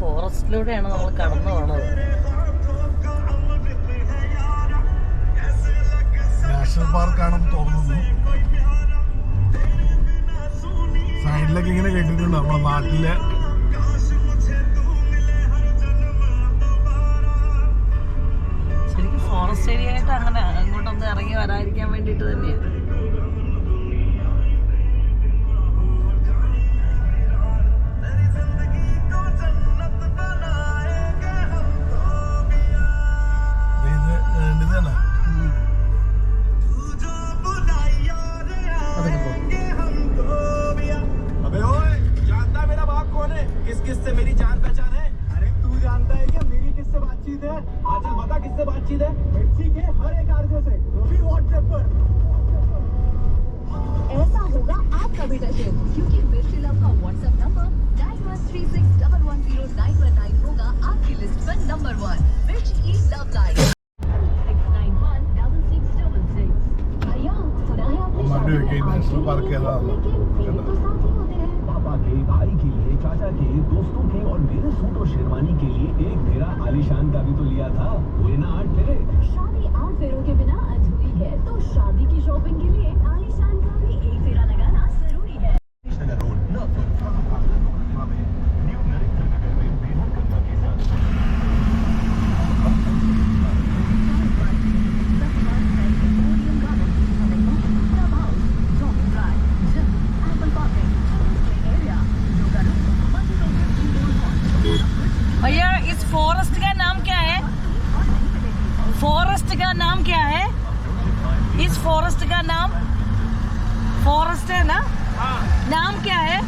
ഫോറസ്റ്റിലൂടെയാണ് നമ്മൾ കടന്നു പോണത്. നാഷണൽ പാർക്കാണെന്ന് തോന്നുന്നു. സൈഡിലൊക്കെ ഇങ്ങനെ കേട്ടിട്ടുണ്ട് നമ്മുടെ നാട്ടിലെ ശരിക്കും ഫോറസ്റ്റ് ഏരിയ ആയിട്ട് അങ്ങനെ അങ്ങോട്ടൊന്ന് ഇറങ്ങി വരാതിരിക്കാൻ വേണ്ടിയിട്ട് തന്നെയാണ് होते हैं पापा के, भाई के लिए, चाचा के, दोस्तों के और मेरे सूट और शेरवानी के लिए एक मेरा आलिशान का भी तो लिया था। हुए ना, आठ फेरे। शादी आठ फेरों के बिना अधूरी है तो शादी की शॉपिंग के लिए आलिशान का भी एक फेरा लगाना ज़रूरी है रोड न्यू नरेंद्र नगर में बेहद गंगा के साथ भैया इस फॉरेस्ट का नाम क्या है फॉरेस्ट का नाम क्या है? इस फॉरेस्ट का नाम? फॉरेस्ट है ना? हाँ। नाम क्या है?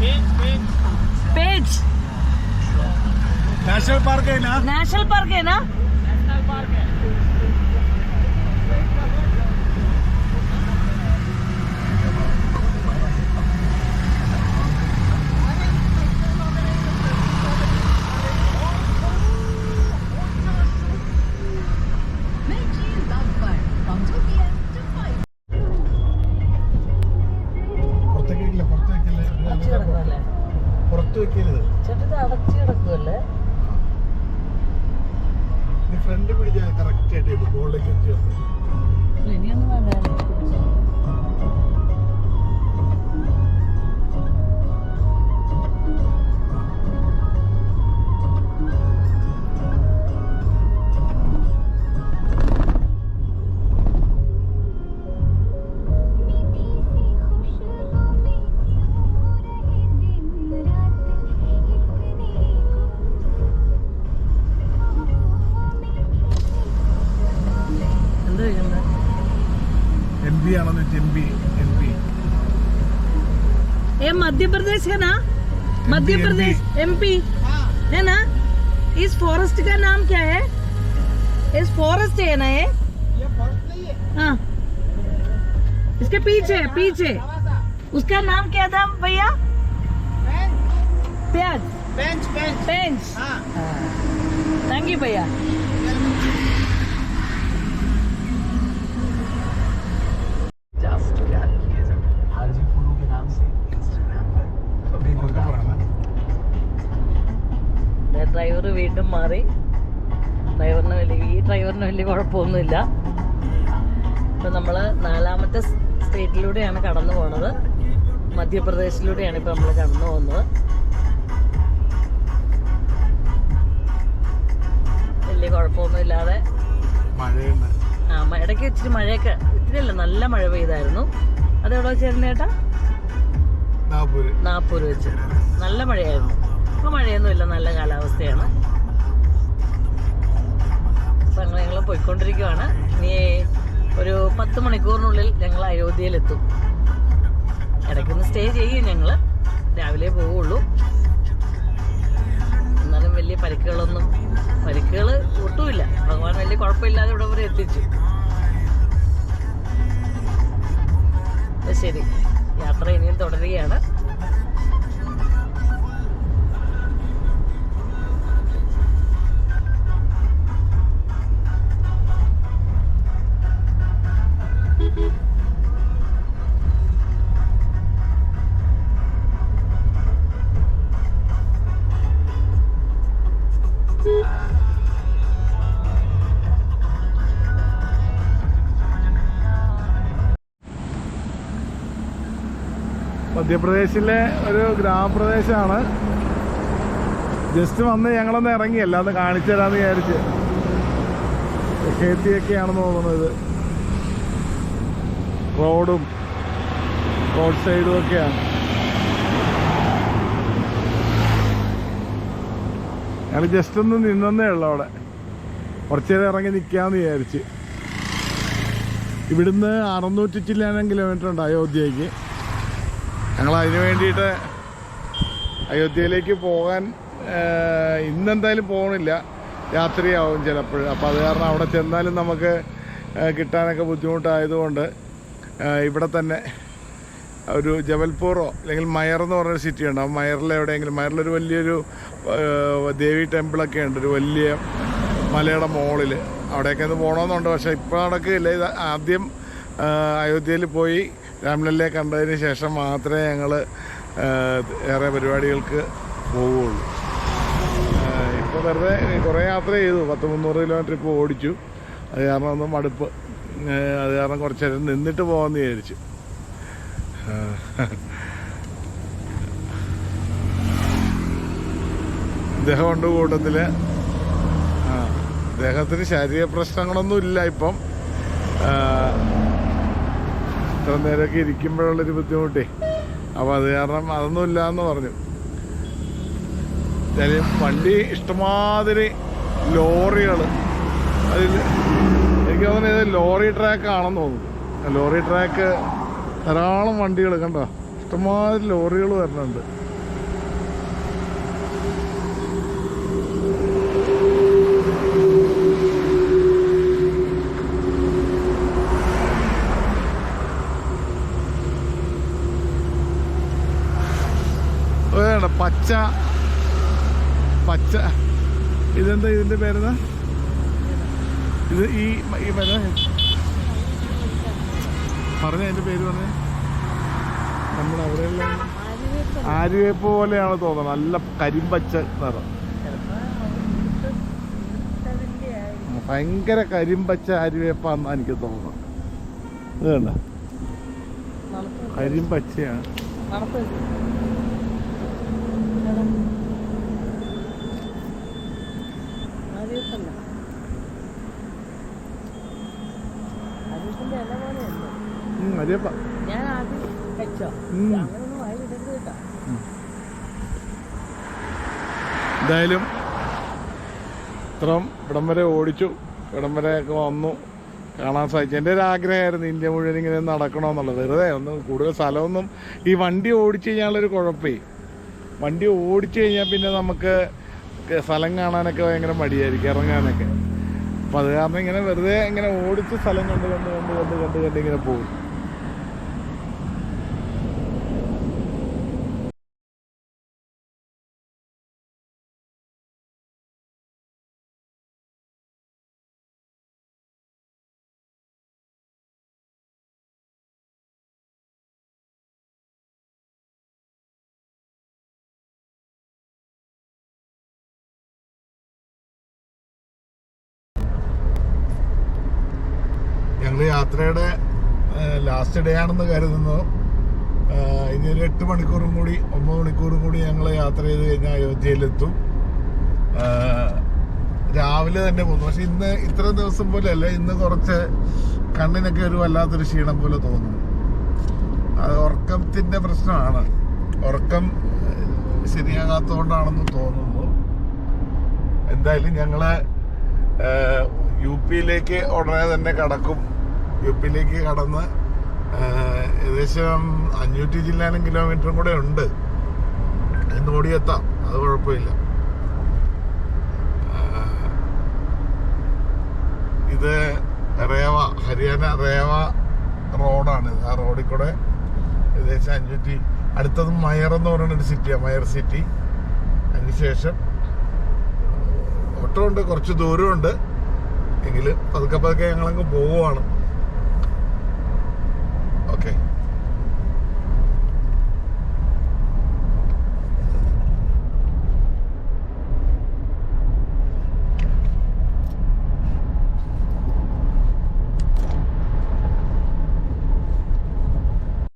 Page page, page. National park है ना? नेशनल पार्क है ना? പുറത്ത് വെക്കരുത് ചേട്ടത് അടച്ചു കിടക്കുമല്ലേ ഫ്രണ്ട് പിടിച്ചാൽ കറക്റ്റ് ആയിട്ട് ബോളിലേക്ക് ഇനിയൊന്നും വേണ്ട. എന്ത് ചെയ്യുന്നത് എം പി ആണെന്ന് വെച്ച് എം പി എം പി ये मध्य प्रदेश है ना मध्य MP, प्रदेश एमपी है ना इस फॉरेस्ट का नाम क्या है इस फॉरेस्ट है ना ये हाँ इसके पीछे पीछे उसका नाम क्या था भैया प्याज बेंच बेंच पेंच हाँ थैंक यू भैया ഡ്രൈവർ വീണ്ടും മാറി. ഡ്രൈവറിന് വലിയ ഈ ഡ്രൈവറിന് വലിയ കുഴപ്പമൊന്നുമില്ല. ഇപ്പം നമ്മൾ നാലാമത്തെ സ്റ്റേറ്റിലൂടെയാണ് കടന്നു പോണത്. മധ്യപ്രദേശിലൂടെയാണ് ഇപ്പം നമ്മൾ കടന്നു പോകുന്നത്. വലിയ കുഴപ്പമൊന്നുമില്ലാതെ. ആ ഇടയ്ക്ക് ഇച്ചിരി മഴയൊക്കെ ഇത്തിരി അല്ല നല്ല മഴ പെയ്തായിരുന്നു. അതെവിടെ വെച്ചായിരുന്നു ചേട്ടാ? നാപ്പൂര് വെച്ച്. നല്ല മഴയായിരുന്നു. ഇപ്പൊ മഴയൊന്നുമില്ല നല്ല കാലാവസ്ഥയാണ്. ഞങ്ങൾ ഞങ്ങൾ പോയിക്കൊണ്ടിരിക്കുവാണ്. ഇനി ഒരു പത്ത് മണിക്കൂറിനുള്ളിൽ ഞങ്ങൾ അയോധ്യയിലെത്തും. ഇടയ്ക്കൊന്ന് സ്റ്റേ ചെയ്യും ഞങ്ങൾ രാവിലെ പോവുള്ളൂ. എന്നാലും വലിയ പരിക്കുകളൊന്നും പരിക്കുകൾ ഒട്ടുമില്ല. ഭഗവാൻ വലിയ കുഴപ്പമില്ലാതെ ഇവിടെ വരെ എത്തിച്ചു. ശരി. യാത്ര ഇനിയും തുടരുകയാണ്. മധ്യപ്രദേശിലെ ഒരു ഗ്രാമപ്രദേശമാണ് ജസ്റ്റ് വന്ന് ഞങ്ങളൊന്ന് ഇറങ്ങി അല്ലാതെ കാണിച്ചു തരാമെന്ന് വിചാരിച്ച്. ഹേത്തിയൊക്കെയാണെന്ന് തോന്നുന്നത് റോഡും റോഡ് സൈഡും ഒക്കെയാണ്. ഞങ്ങൾ ജസ്റ്റ് ഒന്ന് നിന്നേ ഉള്ളൂ അവിടെ. കുറച്ചു നേരം ഇറങ്ങി നിൽക്കാമെന്ന് വിചാരിച്ച്. ഇവിടുന്ന് അറുന്നൂറ്റി ചില്ലാനം കിലോമീറ്റർ ഉണ്ട് അയോധ്യയ്ക്ക്. ഞങ്ങൾ അതിനു വേണ്ടിയിട്ട് അയോധ്യയിലേക്ക് പോകാൻ ഇന്നെന്തായാലും പോകണില്ല രാത്രിയാവും ചിലപ്പോൾ. അപ്പോൾ അത് കാരണം അവിടെ ചെന്നാലും നമുക്ക് കിട്ടാനൊക്കെ ബുദ്ധിമുട്ടായതുകൊണ്ട് ഇവിടെ തന്നെ ഒരു ജബൽപൂറോ അല്ലെങ്കിൽ മയർ എന്ന് പറഞ്ഞൊരു സിറ്റി ഉണ്ട്. ആ മയറിൽ എവിടെയെങ്കിലും മയറിലൊരു വലിയൊരു ദേവി ടെമ്പിളൊക്കെ ഉണ്ട്. ഒരു വലിയ മലയുടെ മോളിൽ അവിടെയൊക്കെ ഒന്ന് പോകണമെന്നുണ്ട് പക്ഷേ ഇപ്പോൾ നടക്കില്ല. ഇത് ആദ്യം അയോധ്യയിൽ പോയി രാംലല്ലയെ കണ്ടതിന് ശേഷം മാത്രമേ ഞങ്ങൾ ഏറെ പരിപാടികൾക്ക് പോവുകയുള്ളൂ. ഇപ്പോൾ വെറുതെ കുറേ യാത്ര ചെയ്തു. പത്ത് മുന്നൂറ് കിലോമീറ്റർ ഇപ്പോൾ ഓടിച്ചു. അത് കാരണം ഒന്നും മടുപ്പ്. അത് കാരണം കുറച്ച് നേരം നിന്നിട്ട് പോകാമെന്ന് വിചാരിച്ചു. ഇദ്ദേഹമുണ്ട് കൂട്ടത്തിൽ ആ അദ്ദേഹത്തിന് ശാരീരിക പ്രശ്നങ്ങളൊന്നും ഇല്ല ഇപ്പം. ഇത്ര നേരമൊക്കെ ഇരിക്കുമ്പോഴുള്ളൊരു ബുദ്ധിമുട്ടേ. അപ്പോൾ അത് കാരണം അതൊന്നും ഇല്ല എന്ന് പറഞ്ഞു വണ്ടി ഇഷ്ടമാതിരി ലോറികൾ അതിൽ എനിക്ക് തോന്നുന്നത് ലോറി ട്രാക്ക് ആണെന്ന് തോന്നുന്നു. ലോറി ട്രാക്ക് ധാരാളം വണ്ടികൾ കണ്ടോ? ഇഷ്ടമാതിരി ലോറികൾ വരുന്നുണ്ട് വേണ്ട പച്ച. പച്ച. ഇതെന്താ ഇതിന്റെ പേരെന്താ? ഇത് ഈ മര പറഞ്ഞ അതിന്റെ പേര് പറഞ്ഞ. നമ്മുടെ അവിടെയുള്ള ആര്യവേപ്പ് പോലെയാണ് തോന്നുന്നത്. നല്ല കരിമ്പച്ച നിറം. ഭയങ്കര കരിമ്പച്ച ആര്യവേപ്പാന്ന് എനിക്ക് തോന്നുന്നു കരിമ്പച്ചയാണ്. ഞാൻ എന്തായാലും ഇത്രയും ഇവിടം വരെ ഓടിച്ചു. ഇവിടം ഒക്കെ വന്നു. കാണാൻ സാധിച്ചു. എന്റെ ഒരു ആഗ്രഹമായിരുന്നു ഇന്ത്യ മുഴുവൻ ഇങ്ങനെ നടക്കണമെന്നുള്ളത് വെറുതെ ഒന്ന് കൂടുതൽ സ്ഥലമൊന്നും ഈ വണ്ടി ഓടിച്ചു കഴിഞ്ഞാലൊരു കുഴപ്പമേ വണ്ടി ഓടിച്ചു കഴിഞ്ഞാൽ പിന്നെ നമുക്ക് സ്ഥലം കാണാനൊക്കെ ഭയങ്കര മടിയായിരിക്കും ഇറങ്ങാനൊക്കെ. അപ്പം അത് കാരണം ഇങ്ങനെ വെറുതെ ഇങ്ങനെ ഓടിച്ച് സ്ഥലം കണ്ട് കണ്ട് കണ്ട് കണ്ട് കണ്ട് കണ്ട് ഇങ്ങനെ പോകും. ഞങ്ങൾ യാത്രയുടെ ലാസ്റ്റ് ഡേ ആണെന്ന് കരുതുന്നു. ഇനി ഒരു എട്ട് മണിക്കൂറും കൂടി ഒമ്പത് മണിക്കൂറും കൂടി ഞങ്ങൾ യാത്ര ചെയ്ത് കഴിഞ്ഞാൽ അയോധ്യയിലെത്തും. രാവിലെ തന്നെ പോകുന്നു. പക്ഷെ ഇന്ന് ഇത്ര ദിവസം പോലെ അല്ല ഇന്ന് കുറച്ച് കണ്ണിനൊക്കെ ഒരു വല്ലാത്തൊരു ക്ഷീണം പോലെ തോന്നുന്നു. അത് ഉറക്കത്തിന്റെ പ്രശ്നമാണ്. ഉറക്കം ശരിയാകാത്തതുകൊണ്ടാണെന്ന് തോന്നുന്നു. എന്തായാലും ഞങ്ങൾ ഏഹ്, യു പിയിലേക്ക് ഉടനെ തന്നെ കടക്കും. യു പിയിലേക്ക് കടന്ന് ഏകദേശം അഞ്ഞൂറ്റി ജില്ലാനും കിലോമീറ്ററും കൂടെ ഉണ്ട്. ഇന്ന് ഓടിയെത്താം അത് കുഴപ്പമില്ല. ഇത് റേവ ഹരിയാന റേവ റോഡാണ്. ആ റോഡിൽ കൂടെ ഏകദേശം അഞ്ഞൂറ്റി അടുത്തത് മയർ എന്ന് പറയുന്ന ഒരു സിറ്റിയാണ് മയർ സിറ്റി അതിനുശേഷം ഓട്ടോ ഉണ്ട്. കുറച്ച് ദൂരമുണ്ട്. എങ്കിലും പതുക്കെ പതുക്കെ ഞങ്ങളങ്ങ് പോവുകയാണ്. Okay.